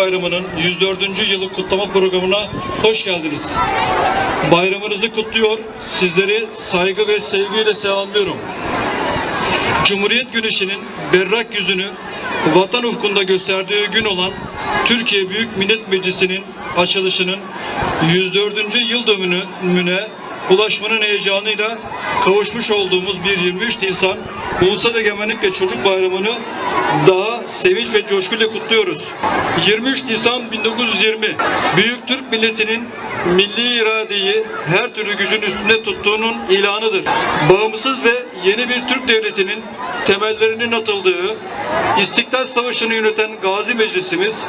Bayramı'nın 104. yılı kutlama programına hoş geldiniz. Bayramınızı kutluyor, sizleri saygı ve sevgiyle selamlıyorum. Cumhuriyet Güneşi'nin berrak yüzünü vatan ufkunda gösterdiği gün olan Türkiye Büyük Millet Meclisi'nin açılışının 104. yıl dönümüne ulaşmanın heyecanıyla kavuşmuş olduğumuz bir 23 Nisan Ulusal Egemenlik ve Çocuk Bayramı'nı daha sevinç ve coşkuyla kutluyoruz. 23 Nisan 1920 Büyük Türk milletinin milli iradeyi her türlü gücün üstünde tuttuğunun ilanıdır. Bağımsız ve yeni bir Türk devletinin temellerinin atıldığı, İstiklal Savaşı'nı yöneten Gazi Meclisimiz,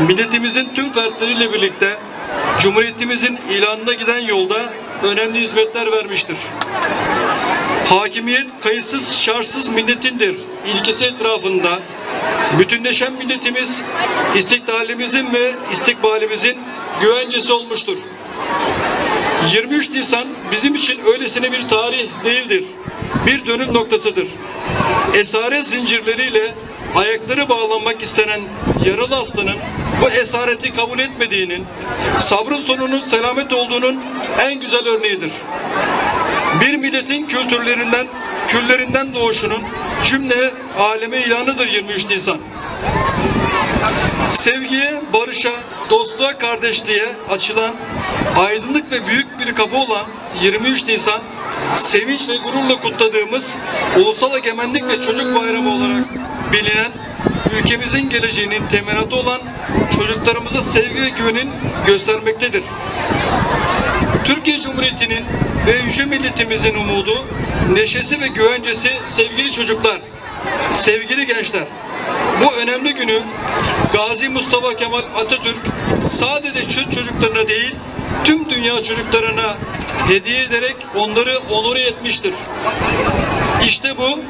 milletimizin tüm fertleriyle birlikte Cumhuriyetimizin ilanına giden yolda önemli hizmetler vermiştir. Hakimiyet kayıtsız şartsız milletindir ilkesi etrafında bütünleşen milletimiz istiklalimizin ve istikbalimizin güvencesi olmuştur. 23 Nisan bizim için öylesine bir tarih değildir. Bir dönüm noktasıdır. Esaret zincirleriyle ayakları bağlanmak istenen yaralı aslanın bu esareti kabul etmediğinin, sabrın sonunun selamet olduğunun en güzel örneğidir. Bir milletin kültürlerinden, küllerinden doğuşunun cümle aleme ilanıdır 23 Nisan. Sevgiye, barışa, dostluğa, kardeşliğe açılan aydınlık ve büyük bir kapı olan 23 Nisan sevinç ve gururla kutladığımız Ulusal Egemenlik ve Çocuk Bayramı olarak bilinen ülkemizin geleceğinin temenatı olan çocuklarımıza sevgi ve güvenin göstermektedir. Türkiye Cumhuriyeti'nin ve yüce milletimizin umudu, neşesi ve güvencesi sevgili çocuklar, sevgili gençler. Bu önemli günü Gazi Mustafa Kemal Atatürk sadece Türk çocuklarına değil, tüm dünya çocuklarına hediye ederek onları onur etmiştir. İşte bu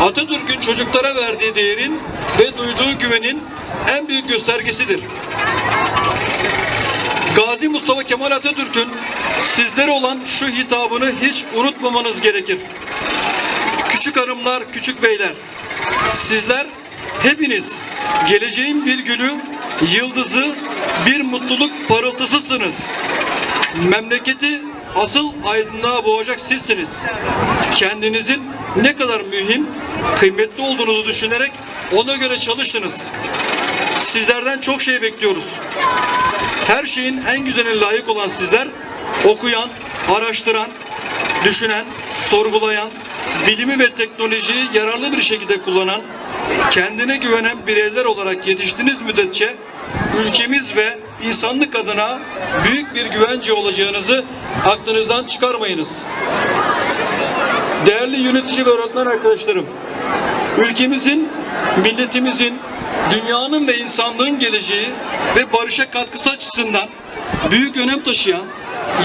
Atatürk'ün çocuklara verdiği değerin ve duyduğu güvenin en büyük göstergesidir. Gazi Mustafa Kemal Atatürk'ün sizlere olan şu hitabını hiç unutmamanız gerekir. Küçük hanımlar, küçük beyler, sizler hepiniz geleceğin bir gülü, yıldızı, bir mutluluk parıltısısınız. Memleketi asıl aydınlığa boğacak sizsiniz. Kendinizin ne kadar mühim, kıymetli olduğunuzu düşünerek ona göre çalışınız. Sizlerden çok şey bekliyoruz. Her şeyin en güzeline layık olan sizler okuyan, araştıran, düşünen, sorgulayan, bilimi ve teknolojiyi yararlı bir şekilde kullanan, kendine güvenen bireyler olarak yetiştiğiniz müddetçe ülkemiz ve insanlık adına büyük bir güvence olacağınızı aklınızdan çıkarmayınız. Değerli yönetici ve öğretmen arkadaşlarım, ülkemizin, milletimizin, dünyanın ve insanlığın geleceği ve barışa katkısı açısından büyük önem taşıyan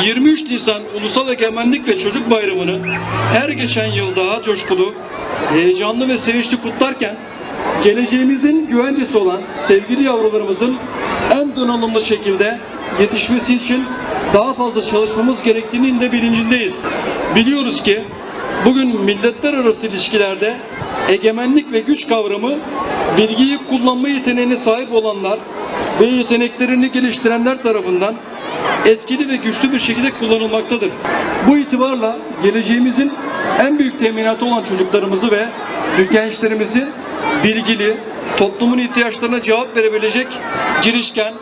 23 Nisan Ulusal Egemenlik ve Çocuk Bayramı'nı her geçen yıl daha coşkulu, heyecanlı ve sevinçli kutlarken geleceğimizin güvencesi olan sevgili yavrularımızın en donanımlı şekilde yetişmesi için daha fazla çalışmamız gerektiğinin de bilincindeyiz. Biliyoruz ki bugün milletler arası ilişkilerde egemenlik ve güç kavramı bilgiyi kullanma yeteneğine sahip olanlar ve yeteneklerini geliştirenler tarafından etkili ve güçlü bir şekilde kullanılmaktadır. Bu itibarla geleceğimizin en büyük teminatı olan çocuklarımızı ve gençlerimizi bilgili, toplumun ihtiyaçlarına cevap verebilecek girişken,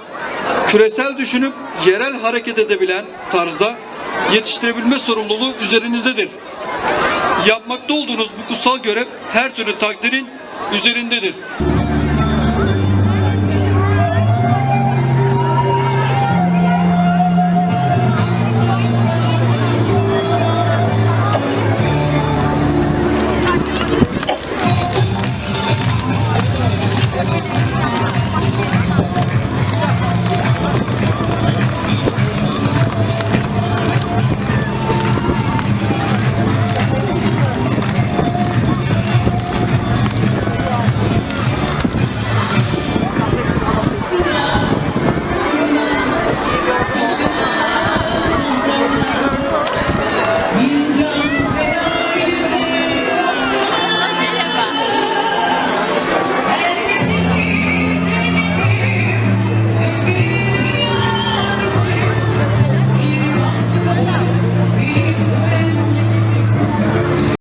küresel düşünüp yerel hareket edebilen tarzda yetiştirebilme sorumluluğu üzerinizdedir. Yapmakta olduğunuz bu kutsal görev her türlü takdirin üzerindedir.